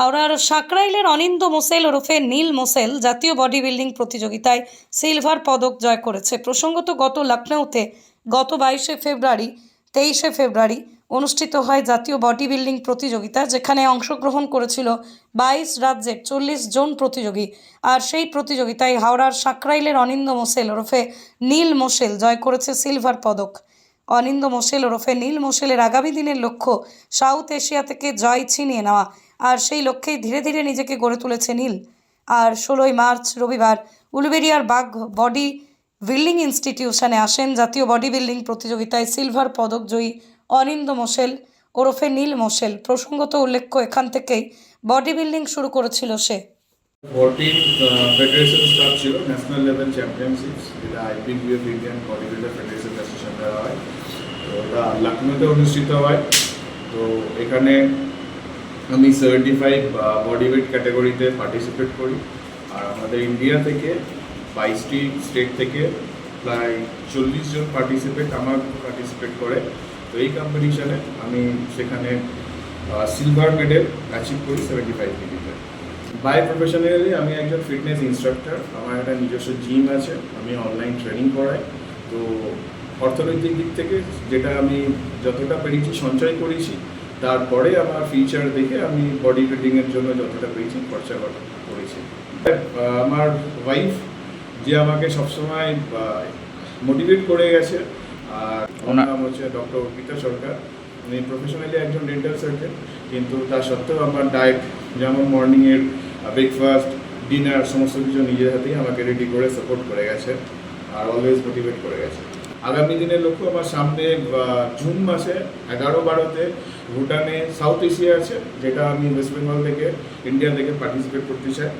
হাওড়ার সাকরাইলের অনিন্দ মোসেল ওরফে নীল মোসেল জাতীয় বডি বিল্ডিং প্রতিযোগিতায় সিলভার পদক জয় করেছে। প্রসঙ্গত, গত লখনৌতে গত বাইশে ফেব্রুয়ারি, তেইশে ফেব্রুয়ারি অনুষ্ঠিত হয় জাতীয় বডি বিল্ডিং প্রতিযোগিতা, যেখানে অংশগ্রহণ করেছিল বাইশ রাজ্যের চল্লিশ জন প্রতিযোগী। আর সেই প্রতিযোগিতায় হাওড়ার সাকরাইলের অনিন্দ মোসেল ওরফে নীল মোসেল জয় করেছে সিলভার পদক। অনিন্দ মোসেল ওরফে নীল মোসেলের আগামী দিনের লক্ষ্য সাউথ এশিয়া থেকে জয় ছিনিয়ে নেওয়া। আর সেই লক্ষ্যেই ধীরে ধীরে নিজেকে গড়ে তুলেছে নীল। আর ষোলোই মার্চ, রবিবার, উলুবেরিয়ার বাঘ বডি বিল্ডিং ইনস্টিটিউশনে আসেন জাতীয় বডি বিল্ডিং প্রতিযোগিতায় সিলভার পদক জয়ী অনিন্দ মোসেল ওরফে নীল মোসেল প্রসঙ্গত উল্লেখ্য, এখান থেকেই বডি বিল্ডিং শুরু করেছিল সে। ফোরটিন ফেডারেশন ছিল, ন্যাশনাল লেভেল যেটা Indian body builder federation association দ্বারা হয়। তো ওটা লখনৌতে অনুষ্ঠিত হয়। তো এখানে আমি সার্টিফাইড বডি ওয়েট ক্যাটাগরিতে পার্টিসিপেট করি। আর আমাদের ইন্ডিয়া থেকে বাইশটি স্টেট থেকে প্রায় চল্লিশ জন পার্টিসিপেট আমার পার্টিসিপেট করে। তো এই কম্পিটিশনে আমি সেখানে সিলভার মেডেল অ্যাচিভ করি সেভেন্টি ফাইভ কেজিতে। বাই প্রফেশনালি আমি একজন ফিটনেস ইনস্ট্রাক্টর আমার একটা নিজস্ব জিম আছে, আমি অনলাইন ট্রেনিং করাই। তো অর্থনৈতিক দিক থেকে যেটা আমি যতটা পেরেছি, সঞ্চয় করেছি তারপরে আমার ফিউচার দেখে আমি বডি বিল্ডিংয়ের জন্য যতটা পেয়েছি খরচা করা- করেছি। আমার ওয়াইফ যে আমাকে সবসময় মোটিভেট করে গেছে আর ওনার নাম হচ্ছে ডক্টর অর্পিতা সরকার। উনি প্রফেশনালি একজন ডেন্টাল সার্জন কিন্তু তা সত্ত্বেও আমার ডায়েট যেমন মর্নিংয়ের ব্রেকফাস্ট ডিনার সমস্ত কিছু নিজের হাতেই আমাকে রেডি করে সাপোর্ট করে গেছে আর অলওয়েজ মোটিভেট করে গেছে। আগামী দিনের লক্ষ্য, আমার সামনে জুন মাসে এগারো বারোতে ভুটানে সাউথ এশিয়া আছে, যেটা আমি ওয়েস্ট বেঙ্গল থেকে, ইন্ডিয়া থেকে পার্টিসিপেট করতে চাই,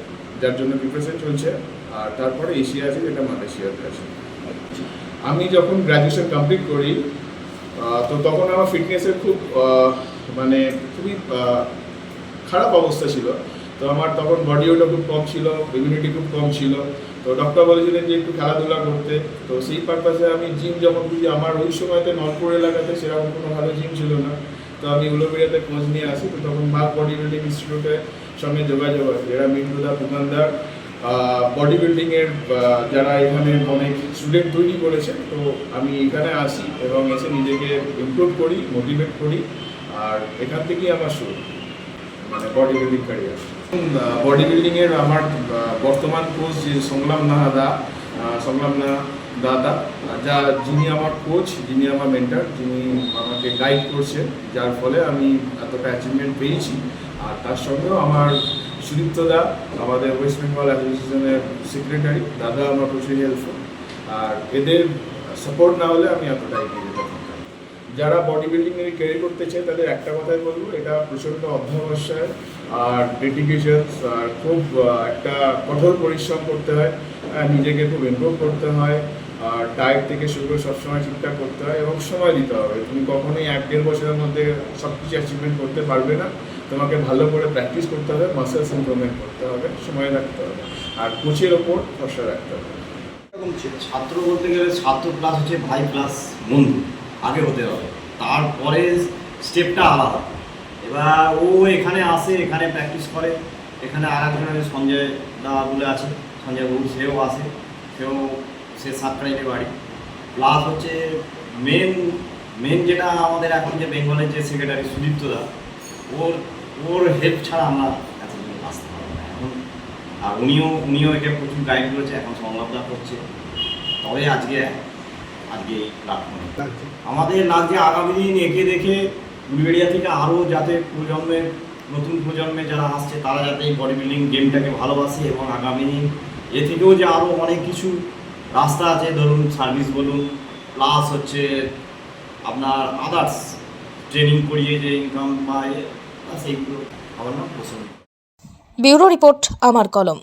যার জন্য প্রিপারেশন চলছে। আর তারপরে এশিয়া আছে, যেটা মালয়েশিয়াতে আছে। আমি যখন গ্র্যাজুয়েশন কমপ্লিট করি তো তখন আমার ফিটনেসের খুব মানে খুবই খারাপ অবস্থা ছিল। তো আমার তখন বডি ওয়েটও খুব কম ছিল ইমিউনিটি খুব কম ছিল। তো ডক্টর বলেছিলেন যে একটু খেলাধুলা করতে। তো সেই পারপাসে আমি জিম যখন খুঁজি, আমার ওই সময়তে নলপুর এলাকাতে সেরকম কোনো ভালো জিম ছিল না। তো আমি উলোবেরিয়াতে খোঁজ নিয়ে আসি, তো তখন বাঘ বডি বিল্ডিং ইনস্টিটিউটের সঙ্গে যোগাযোগ হয়। এরা মিন্টুদা পুকানদার বডি বিল্ডিংয়ের যারা এখানে অনেক স্টুডেন্ট তৈরি করেছে, তো আমি এখানে আসি এবং এসে নিজেকে ইমপ্রুভ করি মোটিভেট করি। আর এখান থেকেই আমার শুরু মানে বডি বিল্ডিং ক্যারিয়ার বডি বিল্ডিংয়ের আমার বর্তমান কোচ যে সংগ্রাম নাহাদা সংগ্রাম না দাদা যা যিনি আমার কোচ যিনি আমার মেন্টার যিনি আমাকে গাইড করছেন যার ফলে আমি এতটা অ্যাচিভমেন্ট পেয়েছি। আর তার সঙ্গেও আমার সুদীপ্ত দা, আমাদের ওয়েস্ট বেঙ্গল অ্যাসোসিয়েশনের সেক্রেটারি দাদা আমার প্রচুর হেল্পফুল আর এদের সাপোর্ট না হলে আমি এতটা এগিয়ে যারা বডি বিল্ডিং এর ক্যারিয়ার করতে চায়, তাদের একটা কথাই বলব, এটা প্রচণ্ড অধ্যবসায় আর ডেডিকেশন আর খুব একটা কঠোর পরিশ্রম করতে হয় নিজেকে খুব ইমপ্রুভ করতে হয়, আর ডায়েট থেকে শুরু করে সবসময় ঠিকঠাক করতে হয় এবং সময় দিতে হবে। তুমি কখনোই এক দেড় বছরের মধ্যে সব কিছু অ্যাচিভমেন্ট করতে পারবে না। তোমাকে ভালো করে প্র্যাকটিস করতে হবে মাসেলস ইমপ্রুভমেন্ট করতে হবে, সময় রাখতে হবে, আর কোচের ওপর ভরসা রাখতে হবে। এরকম ছাত্র বলতে গেলে ছাত্র প্লাস হচ্ছে ভাই প্লাস বন্ধু। আগে হতে হবে। তারপরে স্টেপটা আলাদা। ও এখানে আসে এখানে প্র্যাকটিস করে। এখানে আর একজন আছে সঞ্জয় দা বলে আছে সঞ্জয় বাবু সেও আসে সেও সে সাতটাইলে বাড়ি। প্লাস হচ্ছে মেন মেন যেটা আমাদের এখন যে বেঙ্গলের যে সেক্রেটারি সুদীপ্ত দা ওর ওর হেল্প ছাড়া আমরা এতদিন আসতে পারব না। এখন আর উনিও উনিও একে প্রচুর গাইড করেছে এখন সংলাপটা করছে। তবে আজকে আজকে এই প্ল্যাটফর্মে আমাদের লাগছে আগামী দিন একে দেখে উলবেড়িয়া থেকে আরও যাতে প্রজন্মের নতুন প্রজন্মে যারা আসছে, তারা যাতে এই বডি বিল্ডিং গেমটাকে ভালোবাসে এবং আগামী দিন এ থেকেও যে আরও অনেক কিছু রাস্তা আছে, ধরুন সার্ভিস বলুন প্লাস হচ্ছে আপনার আদার্স ট্রেনিং করিয়ে যে ইনকাম পায় সেইগুলো আমার নাম পছন্দ ব্যুরো রিপোর্ট, আমার কলম।